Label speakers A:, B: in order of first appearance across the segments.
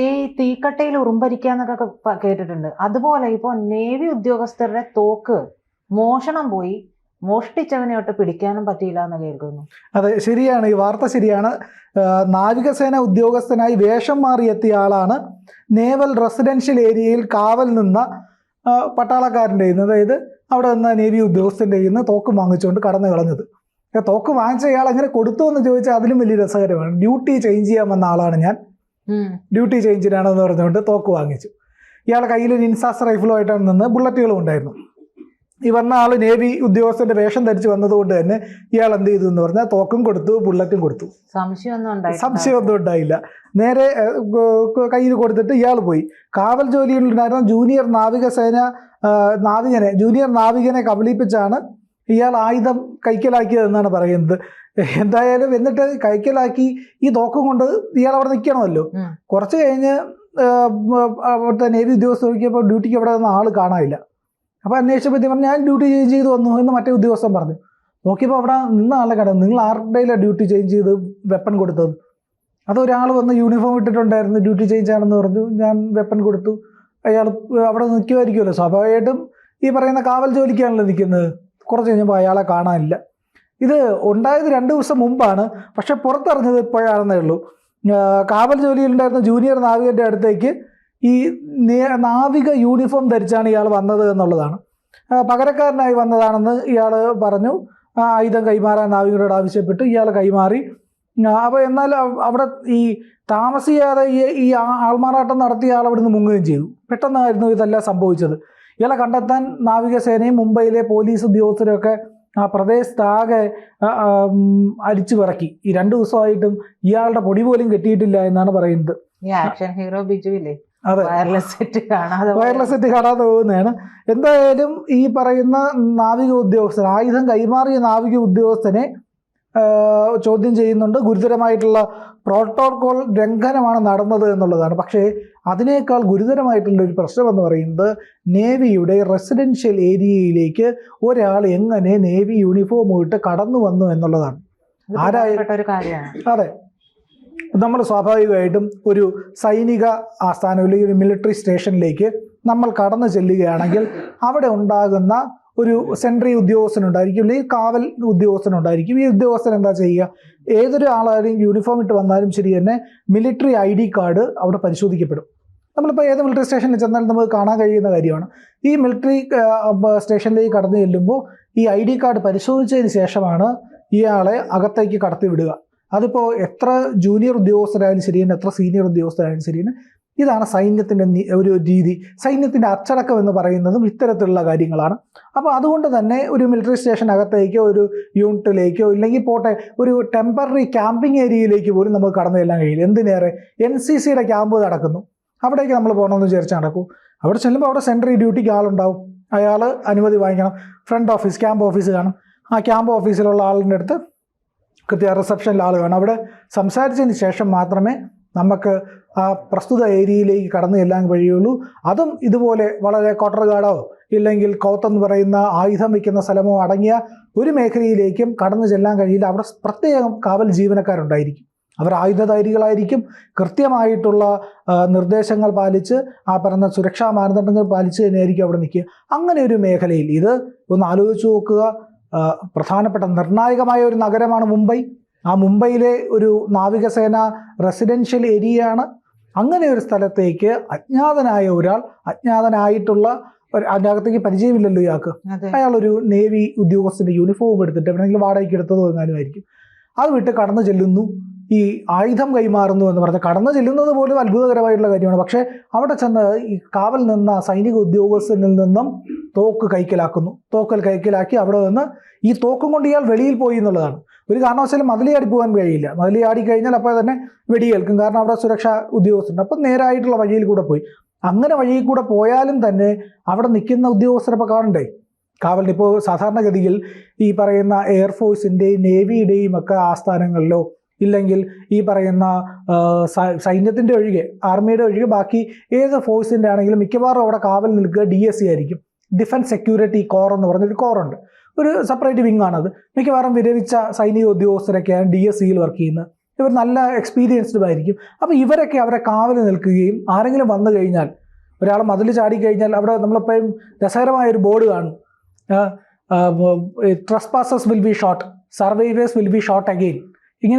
A: ഈ തീക്കട്ടയിൽ ഉറുമ്പരിക്കാന്നൊക്കെ കേട്ടിട്ടുണ്ട്. അതുപോലെ ഇപ്പൊ നേവി ഉദ്യോഗസ്ഥരുടെ തോക്ക് മോഷണം പോയി. മോഷ്ടിച്ചവനെ ഒട്ട് പിടിക്കാനും പറ്റിയില്ല എന്ന് കേൾക്കുന്നു.
B: അതെ ശരിയാണ്. ഈ വാർത്ത ശരിയാണ്. നാവികസേന ഉദ്യോഗസ്ഥനായി വേഷം മാറിയെത്തിയ ആളാണ് നേവൽ റെസിഡൻഷ്യൽ ഏരിയയിൽ കാവൽ നിന്ന പട്ടാളക്കാരന്റെ അതായത് അവിടെ നിന്ന നേവി ഉദ്യോഗസ്ഥന്റെ നിന്ന് തോക്ക് വാങ്ങിച്ചുകൊണ്ട് കടന്നു കളഞ്ഞത്. തോക്ക് വാങ്ങിച്ച ഇയാൾ എങ്ങനെ കൊടുത്തു എന്ന് ചോദിച്ചാൽ അതിലും വലിയ രസകരമാണ്. ഡ്യൂട്ടി ചേഞ്ച് ചെയ്യാൻ വന്ന ആളാണ് ഞാൻ. ഡ്യൂട്ടി ചേഞ്ചിനാണെന്ന് പറഞ്ഞുകൊണ്ട് തോക്ക് വാങ്ങിച്ചു. ഇയാളെ കയ്യിൽ ഇൻസാസ് റൈഫിളുമായിട്ടാണ് നിന്ന് ബുള്ളറ്റുകളും ഉണ്ടായിരുന്നു. ഈ വന്ന ആൾ നേവി ഉദ്യോഗസ്ഥന്റെ വേഷം ധരിച്ച് വന്നതുകൊണ്ട് തന്നെ ഇയാൾ എന്ത് ചെയ്തു എന്ന് പറഞ്ഞാൽ തോക്കും കൊടുത്തു ബുള്ളറ്റും കൊടുത്തു.
A: സംശയമൊന്നും
B: സംശയമൊന്നും ഉണ്ടായില്ല. നേരെ കയ്യിൽ കൊടുത്തിട്ട് ഇയാൾ പോയി. കാവൽ ജോലിയിലുണ്ടായിരുന്ന ജൂനിയർ നാവികസേന നാവികനെ ജൂനിയർ നാവികനെ കബളിപ്പിച്ചാണ് ഇയാൾ ആയുധം കൈക്കലാക്കിയതെന്നാണ് പറയുന്നത്. എന്തായാലും എന്നിട്ട് കൈക്കലാക്കി ഈ തോക്കും കൊണ്ട് ഇയാൾ അവിടെ നിൽക്കണമല്ലോ. കുറച്ച് കഴിഞ്ഞ് അവിടുത്തെ നേവി ഉദ്യോഗസ്ഥർ നോക്കിയപ്പോൾ ഡ്യൂട്ടിക്ക് അവിടെ നിന്ന് ആൾ കാണാനില്ല. അപ്പോൾ അന്വേഷിച്ചപ്പോൾ പറഞ്ഞു ഞാൻ ഡ്യൂട്ടി ചേഞ്ച് ചെയ്ത് വന്നു എന്ന് മറ്റേ ഉദ്യോഗസ്ഥൻ പറഞ്ഞു. നോക്കിയപ്പോൾ അവിടെ നിന്ന ആളെ കടന്നു നിങ്ങൾ ആരുടെയിലാണ് ഡ്യൂട്ടി ചേഞ്ച് ചെയ്ത് വെപ്പൺ കൊടുത്തത്? അത് ഒരാൾ വന്ന് യൂണിഫോം ഇട്ടിട്ടുണ്ടായിരുന്നു ഡ്യൂട്ടി ചേഞ്ച് ആണെന്ന് പറഞ്ഞു ഞാൻ വെപ്പൺ കൊടുത്തു. അയാൾ അവിടെ നിൽക്കുമായിരിക്കുമല്ലോ. സ്വാഭാവികമായിട്ടും ഈ പറയുന്ന കാവൽ ജോലിക്കാണല്ലോ നിൽക്കുന്നത്. കുറച്ച് കഴിഞ്ഞപ്പോൾ അയാളെ കാണാനില്ല. ഇത് ഉണ്ടായത് രണ്ട് ദിവസം മുമ്പാണ്. പക്ഷെ പുറത്തറിഞ്ഞത് ഇപ്പോഴാണെന്നേ ഉള്ളൂ. കാവൽ ജോലിയിലുണ്ടായിരുന്ന ജൂനിയർ നാവികന്റെ അടുത്തേക്ക് ഈ നാവിക യൂണിഫോം ധരിച്ചാണ് ഇയാൾ വന്നത് എന്നുള്ളതാണ്. പകരക്കാരനായി വന്നതാണെന്ന് ഇയാൾ പറഞ്ഞു. ആയുധം കൈമാറാൻ നാവികരോട് ആവശ്യപ്പെട്ടു. ഇയാൾ കൈമാറി. അപ്പോൾ എന്നാൽ അവിടെ ഈ താമസിയാതെ ഈ ആൾമാറാട്ടം നടത്തിയ ആൾ അവിടുന്ന് മുങ്ങുകയും ചെയ്തു. പെട്ടെന്നായിരുന്നു ഇതെല്ലാം സംഭവിച്ചത്. ഇയാളെ കണ്ടെത്താൻ നാവികസേനയും മുംബൈയിലെ പോലീസ് ഉദ്യോഗസ്ഥരൊക്കെ ആ പ്രദേശത്താകെ അരിച്ചു പിറക്കി. ഈ രണ്ടു ദിവസമായിട്ടും ഇയാളുടെ പൊടി പോലും കെട്ടിയിട്ടില്ല എന്നാണ് പറയുന്നത്.
A: ആക്ഷൻ ഹീറോ ബിജു ഇല്ലേ
B: അതെ.
A: വയർലെസ് സെറ്റ് കാണാതെ
B: വയർലെസ് സെറ്റ് കാണാതെ പോകുന്നതാണ്. എന്തായാലും ഈ പറയുന്ന നാവിക ഉദ്യോഗസ്ഥൻ ആയുധം കൈമാറിയ നാവിക ഉദ്യോഗസ്ഥനെ ചോദ്യം ചെയ്യുന്നുണ്ട്. ഗുരുതരമായിട്ടുള്ള പ്രോട്ടോകോൾ ലംഘനമാണ് നടന്നത് എന്നുള്ളതാണ്. പക്ഷേ അതിനേക്കാൾ ഗുരുതരമായിട്ടുള്ള ഒരു പ്രശ്നം എന്ന് പറയുന്നത് നേവിയുടെ റെസിഡൻഷ്യൽ ഏരിയയിലേക്ക് ഒരാൾ എങ്ങനെ നേവി യൂണിഫോം ഇട്ട് കടന്നു വന്നു എന്നുള്ളതാണ്.
A: ഇത്
B: ആരായി-
A: പ്രധാനപ്പെട്ട ഒരു കാര്യമാണ്.
B: അതെ. നമ്മൾ സ്വാഭാവികമായിട്ടും ഒരു സൈനിക ആസ്ഥാനം അല്ലെങ്കിൽ ഒരു മിലിറ്ററി സ്റ്റേഷനിലേക്ക് നമ്മൾ കടന്നു ചെല്ലുകയാണെങ്കിൽ അവിടെ ഉണ്ടാകുന്ന ഒരു സെൻട്രി ഉദ്യോഗസ്ഥനുണ്ടായിരിക്കും അല്ലെങ്കിൽ കാവൽ ഉദ്യോഗസ്ഥനുണ്ടായിരിക്കും. ഈ ഉദ്യോഗസ്ഥൻ എന്താ ചെയ്യുക? ഏതൊരു ആളായാലും യൂണിഫോം ഇട്ട് വന്നാലും ശരി തന്നെ മിലിറ്ററി ഐ ഡി കാർഡ് അവിടെ പരിശോധിക്കപ്പെടും. നമ്മളിപ്പോൾ ഏത് മിലിറ്ററി സ്റ്റേഷനിൽ ചെന്നാലും നമുക്ക് കാണാൻ കഴിയുന്ന കാര്യമാണ്. ഈ മിലിറ്ററി സ്റ്റേഷനിലേക്ക് കടന്നു ചെല്ലുമ്പോൾ ഈ ഐ ഡി കാർഡ് പരിശോധിച്ചതിന് ശേഷമാണ് ഇയാളെ അകത്തേക്ക് കടത്തി വിടുക അതിപ്പോൾ എത്ര ജൂനിയർ ഉദ്യോഗസ്ഥരായാലും ശരി തന്നെ എത്ര സീനിയർ ഉദ്യോഗസ്ഥരായാലും ശരി തന്നെ ഇതാണ് സൈന്യത്തിന്റെ ഒരു രീതി. സൈന്യത്തിന്റെ അച്ചടക്കം എന്ന് പറയുന്നതും ഇത്തരത്തിലുള്ള കാര്യങ്ങളാണ്. അപ്പോൾ അതുകൊണ്ട് തന്നെ ഒരു മിലിറ്ററി സ്റ്റേഷനകത്തേക്കോ ഒരു യൂണിറ്റിലേക്കോ ഇല്ലെങ്കിൽ പോട്ടെ ഒരു ടെമ്പററി ക്യാമ്പിംഗ് ഏരിയയിലേക്ക് പോലും നമുക്ക് കടന്നു ചെല്ലാൻ കഴിയില്ല. എന്തിനേറെ? എൻ സി സിയുടെ ക്യാമ്പ് നടക്കുന്നു. അവിടേക്ക് നമ്മൾ പോകണമെന്ന് വിചാരിച്ച് നടക്കും. അവിടെ ചെല്ലുമ്പോൾ അവിടെ സെൻട്രൽ ഡ്യൂട്ടിക്ക് ആളുണ്ടാവും. അയാൾ അനുമതി വാങ്ങിക്കണം. ഫ്രണ്ട് ഓഫീസ് ക്യാമ്പ് ഓഫീസ് കാണും. ആ ക്യാമ്പ് ഓഫീസിലുള്ള ആളിന്റെ അടുത്ത് കൃത്യ റിസപ്ഷനിൽ ആൾ കാണും. അവിടെ സംസാരിച്ചതിന് ശേഷം മാത്രമേ നമുക്ക് ആ പ്രസ്തുത ഏരിയയിലേക്ക് കടന്നു ചെല്ലാൻ കഴിയുള്ളൂ. അതും ഇതുപോലെ വളരെ കോട്ടർഗാഡോ ഇല്ലെങ്കിൽ കോത്തെന്ന് പറയുന്ന ആയുധം വയ്ക്കുന്ന സ്ഥലമോ അടങ്ങിയ ഒരു മേഖലയിലേക്കും കടന്നു ചെല്ലാൻ കഴിയില്ല. അവിടെ പ്രത്യേകം കാവൽ ജീവനക്കാരുണ്ടായിരിക്കും. അവർ ആയുധധാരികളായിരിക്കും. കൃത്യമായിട്ടുള്ള നിർദ്ദേശങ്ങൾ പാലിച്ച് ആ പറഞ്ഞ സുരക്ഷാ മാനദണ്ഡങ്ങൾ പാലിച്ച് തന്നെയായിരിക്കും അവിടെ നിൽക്കുക. അങ്ങനെ ഒരു മേഖലയിൽ ഇത് ഒന്ന് ആലോചിച്ച് നോക്കുക. പ്രധാനപ്പെട്ട നിർണായകമായ ഒരു നഗരമാണ് മുംബൈ. ആ മുംബൈയിലെ ഒരു നാവികസേന റെസിഡൻഷ്യൽ ഏരിയയാണ്. അങ്ങനെ ഒരു സ്ഥലത്തേക്ക് അജ്ഞാതനായ ഒരാൾ അജ്ഞാതനായിട്ടുള്ള ഒരു അതിന്റെ പരിചയമില്ലല്ലോ ഇയാൾക്ക്. അയാൾ ഒരു നേവി ഉദ്യോഗസ്ഥന്റെ യൂണിഫോം എടുത്തിട്ട് എവിടെയെങ്കിലും വാടകയ്ക്ക് എടുത്തതോ എങ്ങാനും ആയിരിക്കും. അത് വിട്ട് കടന്നു ചെല്ലുന്നു. ഈ ആയുധം കൈമാറുന്നു എന്ന് പറഞ്ഞാൽ കടന്നു ചെല്ലുന്നത് പോലും അത്ഭുതകരമായിട്ടുള്ള കാര്യമാണ്. പക്ഷേ അവിടെ ചെന്ന് ഈ കാവൽ നിന്ന സൈനിക ഉദ്യോഗസ്ഥനിൽ നിന്നും തോക്ക് കൈക്കലാക്കുന്നു. തോക്കൽ കൈക്കലാക്കി അവിടെ നിന്ന് ഈ തോക്കും കൊണ്ട് ഇയാൾ വെളിയിൽ പോയി എന്നുള്ളതാണ്. ഒരു കാരണവശാലും മതിലിയാടി പോകാൻ കഴിയില്ല. മതിലിയാടി കഴിഞ്ഞാൽ അപ്പോൾ തന്നെ വെടിയേൽക്കും. കാരണം അവിടെ സുരക്ഷാ ഉദ്യോഗസ്ഥരുണ്ട്. അപ്പം നേരായിട്ടുള്ള വഴിയിൽ കൂടെ പോയി. അങ്ങനെ വഴിയിൽ കൂടെ പോയാലും തന്നെ അവിടെ നിൽക്കുന്ന ഉദ്യോഗസ്ഥരപ്പോൾ കാണണ്ടേ? കാവലിന് ഇപ്പോൾ സാധാരണഗതിയിൽ ഈ പറയുന്ന എയർഫോഴ്സിന്റെയും നേവിയുടെയും ഒക്കെ ആസ്ഥാനങ്ങളിലോ ഇല്ലെങ്കിൽ ഈ പറയുന്ന സൈന്യത്തിന്റെ ഒഴികെ ആർമിയുടെ ഒഴികെ ബാക്കി ഏത് ഫോഴ്സിന്റെ ആണെങ്കിലും മിക്കവാറും അവിടെ കാവൽ നിൽക്കുക ഡി എസ് സി ആയിരിക്കും. ഡിഫൻസ് സെക്യൂരിറ്റി കോർ എന്ന് പറഞ്ഞൊരു കോറുണ്ട് ഒരു സെപ്പറേറ്റ് വിങ് ആണത് മിക്കവാറും വിരമിച്ച സൈനിക ഉദ്യോഗസ്ഥരൊക്കെയാണ് ഡി എസ് സിയിൽ വർക്ക് ചെയ്യുന്നത്. ഇവർ നല്ല എക്സ്പീരിയൻസ്ഡ് ആയിരിക്കും. അപ്പോൾ ഇവരൊക്കെ അവരെ കാവൽ നിൽക്കുകയും ആരെങ്കിലും വന്നു കഴിഞ്ഞാൽ ഒരാൾ മതിൽ ചാടി കഴിഞ്ഞാൽ അവിടെ നമ്മളെപ്പോഴും രസകരമായ ഒരു ബോർഡ് കാണും. Trespassers will be shot survivors will be shot again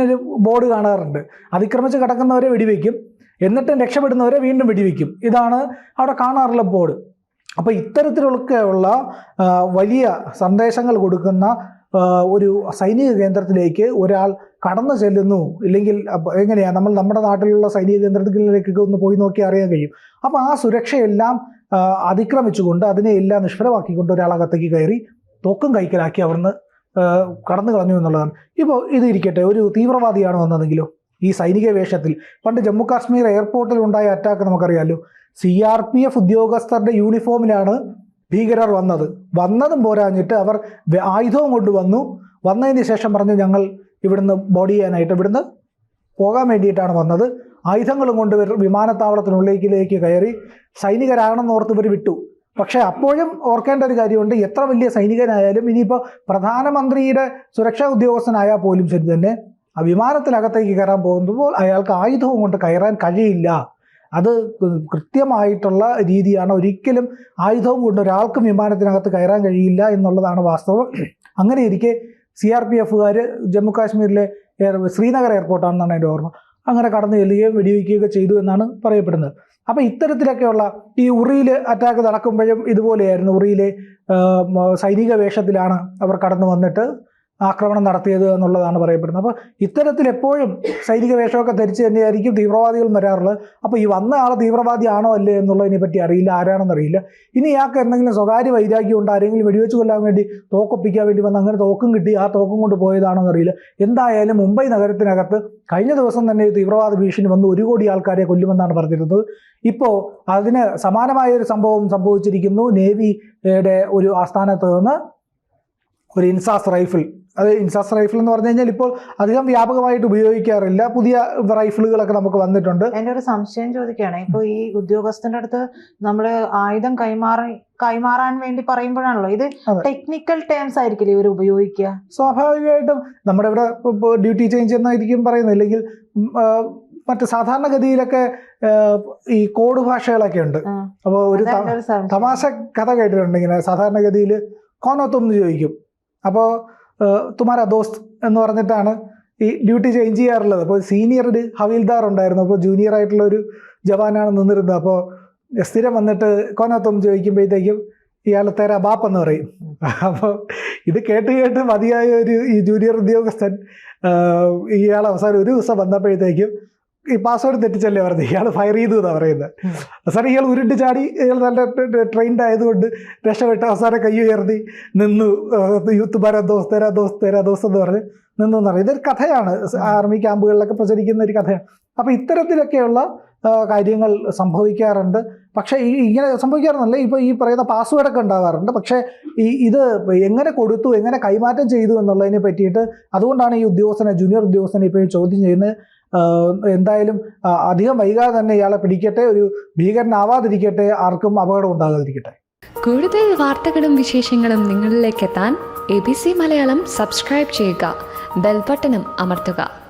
B: ഒരു ബോർഡ് കാണാറുണ്ട്. അതിക്രമിച്ച് കിടക്കുന്നവരെ വെടിവെക്കും. എന്നിട്ടും രക്ഷപ്പെടുന്നവരെ വീണ്ടും വെടിവെക്കും. ഇതാണ് അവിടെ കാണാറുള്ള ബോർഡ് അപ്പോൾ ഇത്തരത്തിലൊക്കെയുള്ള വലിയ സന്ദേശങ്ങൾ കൊടുക്കുന്ന ഒരു സൈനിക കേന്ദ്രത്തിലേക്ക് ഒരാൾ കടന്നു ചെല്ലുന്നു. ഇല്ലെങ്കിൽ എങ്ങനെയാണ് നമ്മൾ നമ്മുടെ നാട്ടിലുള്ള സൈനിക കേന്ദ്രത്തിലേക്കൊക്കെ ഒന്ന് പോയി നോക്കി അറിയാൻ കഴിയും. അപ്പോൾ ആ സുരക്ഷയെല്ലാം അതിക്രമിച്ചുകൊണ്ട് അതിനെ എല്ലാം നിഷ്ഫലമാക്കിക്കൊണ്ട് ഒരാളകത്തേക്ക് കയറി തോക്കും കൈക്കലാക്കി അവിടുന്ന് കടന്നു കളഞ്ഞു എന്നുള്ളതാണ്. ഇപ്പോൾ ഇത് ഇരിക്കട്ടെ ഒരു തീവ്രവാദിയാണ് വന്നതെങ്കിലോ? ഈ സൈനിക വേഷത്തിൽ. പണ്ട് ജമ്മു കാശ്മീർ എയർപോർട്ടിൽ ഉണ്ടായ അറ്റാക്ക് നമുക്കറിയാമല്ലോ സി ആർ പി എഫ് ഉദ്യോഗസ്ഥരുടെ യൂണിഫോമിലാണ് ഭീകരർ വന്നത്. വന്നതും പോരാഞ്ഞിട്ട് അവർ ആയുധവും കൊണ്ടുവന്നു. വന്നതിന് ശേഷം പറഞ്ഞു ഞങ്ങൾ ഇവിടുന്ന് ബോഡി ചെയ്യാനായിട്ട് ഇവിടുന്ന് പോകാൻ വേണ്ടിയിട്ടാണ് വന്നത്. ആയുധങ്ങളും കൊണ്ട് വിമാനത്താവളത്തിനുള്ളിലേക്ക് കയറി സൈനികരാണെന്ന് ഓർത്ത് ഇവർ വിട്ടു. പക്ഷേ അപ്പോഴും ഓർക്കേണ്ട ഒരു കാര്യമുണ്ട്. എത്ര വലിയ സൈനികനായാലും ഇനിയിപ്പോൾ പ്രധാനമന്ത്രിയുടെ സുരക്ഷാ ഉദ്യോഗസ്ഥനായാൽ പോലും ശരി തന്നെ ആ വിമാനത്തിനകത്തേക്ക് കയറാൻ പോകുമ്പോൾ അയാൾക്ക് ആയുധവും കൊണ്ട് കയറാൻ കഴിയില്ല. അത് കൃത്യമായിട്ടുള്ള രീതിയാണ്. ഒരിക്കലും ആയുധവും കൊണ്ട് ഒരാൾക്കും വിമാനത്തിനകത്ത് കയറാൻ കഴിയില്ല എന്നുള്ളതാണ് വാസ്തവം. അങ്ങനെ ഇരിക്കെ സി ആർ പി എഫുകാർ ജമ്മു കാശ്മീരിലെ ശ്രീനഗർ എയർപോർട്ടാണെന്നാണ് എന്റെ ഓർമ്മ. അങ്ങനെ കടന്നു ചെല്ലുകയും വെടിവെക്കുകയൊക്കെ ചെയ്തു എന്നാണ് പറയപ്പെടുന്നത്. അപ്പോൾ ഇത്തരത്തിലൊക്കെയുള്ള ഈ ഉറിയിൽ അറ്റാക്ക് നടക്കുമ്പോഴും ഇതുപോലെയായിരുന്നു. ഉറിയിലെ സൈനിക വേഷത്തിലാണ് അവർ കടന്നു വന്നിട്ട് ആക്രമണം നടത്തിയത് എന്നുള്ളതാണ് പറയപ്പെടുന്നത്. അപ്പോൾ ഇത്തരത്തിൽ എപ്പോഴും സൈനിക വേഷമൊക്കെ ധരിച്ച് തന്നെയായിരിക്കും തീവ്രവാദികൾ വരാറുള്ളത്. അപ്പോൾ ഈ വന്ന ആൾ തീവ്രവാദിയാണോ അല്ലേ എന്നുള്ളതിനെ പറ്റി അറിയില്ല. ആരാണെന്നറിയില്ല ഇനി ഇയാൾക്ക് എന്തെങ്കിലും സ്വകാര്യ വൈരാഗ്യം ഉണ്ട്? ആരെങ്കിലും വെടിവെച്ച് കൊല്ലാൻ വേണ്ടി തോക്കൊപ്പിക്കാൻ വേണ്ടി വന്ന് അങ്ങനെ തോക്കും കിട്ടി. ആ തോക്കും കൊണ്ട് പോയതാണോ എന്നറിയില്ല എന്തായാലും മുംബൈ നഗരത്തിനകത്ത് കഴിഞ്ഞ ദിവസം തന്നെ തീവ്രവാദ ഭീഷണി വന്ന് ഒരു കോടി ആൾക്കാരെ കൊല്ലുമെന്നാണ് പറഞ്ഞിരുന്നത്. ഇപ്പോൾ അതിന് സമാനമായ ഒരു സംഭവം സംഭവിച്ചിരിക്കുന്നു. നേവിയുടെ ഒരു ആസ്ഥാനത്ത് നിന്ന് ഒരു ഇൻസാസ് റൈഫിൾ അത് ഇൻസാസ് റൈഫിൾ എന്ന് പറഞ്ഞു കഴിഞ്ഞാൽ ഇപ്പോൾ അധികം വ്യാപകമായിട്ട് ഉപയോഗിക്കാറില്ല. പുതിയ റൈഫിളുകളൊക്കെ നമുക്ക് വന്നിട്ടുണ്ട്.
A: എന്റെ ഒരു സംശയം ചോദിക്കുകയാണ്. ഇപ്പൊ ഈ ഉദ്യോഗസ്ഥന്റെ അടുത്ത് നമ്മൾ ആയുധം കൈമാറി കൈമാറാൻ വേണ്ടി പറയുമ്പോഴാണല്ലോ ഇത് ടെക്നിക്കൽ ടേംസ് ആയിരിക്കില്ലേ ഇവർ ഉപയോഗിക്കുക?
B: സ്വാഭാവികമായിട്ടും നമ്മുടെ ഇവിടെ ഡ്യൂട്ടി ചേഞ്ച് എന്നായിരിക്കും പറയുന്നത്. അല്ലെങ്കിൽ മറ്റു സാധാരണഗതിയിലൊക്കെ ഈ കോഡ് ഭാഷകളൊക്കെ ഉണ്ട്.
A: അപ്പൊ
B: അപ്പോൾ ഒരു. തമാശ കഥ കേട്ടിട്ടുണ്ട് ഇങ്ങനെ. സാധാരണഗതിയിൽ കോനോത്തൊന്ന് ചോദിക്കും. അപ്പോൾ തുമാര ദോസ്ത് എന്ന് പറഞ്ഞിട്ടാണ് ഈ ഡ്യൂട്ടി ചേഞ്ച് ചെയ്യാറുള്ളത്. അപ്പോൾ സീനിയർ ഒരു ഹവീൽദാർ ഉണ്ടായിരുന്നു. അപ്പോൾ ജൂനിയർ ആയിട്ടുള്ള ഒരു ജവാനാണ് നിന്നിരുന്നത്. അപ്പോൾ സ്ഥിരം വന്നിട്ട് കോനത്തും ചോദിക്കുമ്പോഴത്തേക്കും ഇയാൾ തേരാ ബാപ്പ് എന്ന് പറയും. അപ്പോൾ ഇത് കേട്ട് കേട്ട് മതിയായ ഒരു ഈ ജൂനിയർ ഉദ്യോഗസ്ഥൻ ഇയാൾ അവസാനം ഒരു ദിവസം വന്നപ്പോഴത്തേക്കും ഈ പാസ്വേഡ് തെറ്റിച്ചല്ലേ പറഞ്ഞത് ഇയാൾ ഫയർ ചെയ്തു എന്നാണ് പറയുന്നത് സാറേ ഇയാൾ ഉരുണ്ട് ചാടി ഇയാൾ നല്ല ട്രെയിൻഡ് ആയതുകൊണ്ട് രക്ഷപ്പെട്ട് അവസാനം കൈ ഉയർത്തി നിന്നു. യൂത്ത് ബാര ദോസ് തരാ ദോസ് തരാ ദോസ് എന്ന് പറഞ്ഞ് നിന്നു എന്ന് ഇതൊരു കഥയാണ്. ആർമി ക്യാമ്പുകളിലൊക്കെ പ്രചരിക്കുന്ന ഒരു കഥയാണ്. അപ്പോൾ ഇത്തരത്തിലൊക്കെയുള്ള കാര്യങ്ങൾ സംഭവിക്കാറുണ്ട്. പക്ഷേ ഈ ഇങ്ങനെ സംഭവിക്കാറൊന്നല്ല ഇപ്പോൾ ഈ പറയുന്ന പാസ്വേഡൊക്കെ ഉണ്ടാകാറുണ്ട് പക്ഷേ ഈ ഇത് എങ്ങനെ കൊടുത്തു എങ്ങനെ കൈമാറ്റം ചെയ്തു എന്നുള്ളതിനെ പറ്റിയിട്ട് അതുകൊണ്ടാണ് ഈ ഉദ്യോഗസ്ഥനെ ജൂനിയർ ഉദ്യോഗസ്ഥനെ ഇപ്പോൾ ചോദ്യം ചെയ്യുന്നത്. എന്തായാലും അധികം വൈകാതെ തന്നെ ഇയാളെ പിടിക്കട്ടെ ഒരു ഭീകരനാവാതിരിക്കട്ടെ ആർക്കും അപകടം ഉണ്ടാകാതിരിക്കട്ടെ.
C: കൂടുതൽ വാർത്തകളും വിശേഷങ്ങളും നിങ്ങളിലേക്ക് എത്താൻ A B C Malayalam subscribe ചെയ്യുക. ബെൽബട്ടനും അമർത്തുക.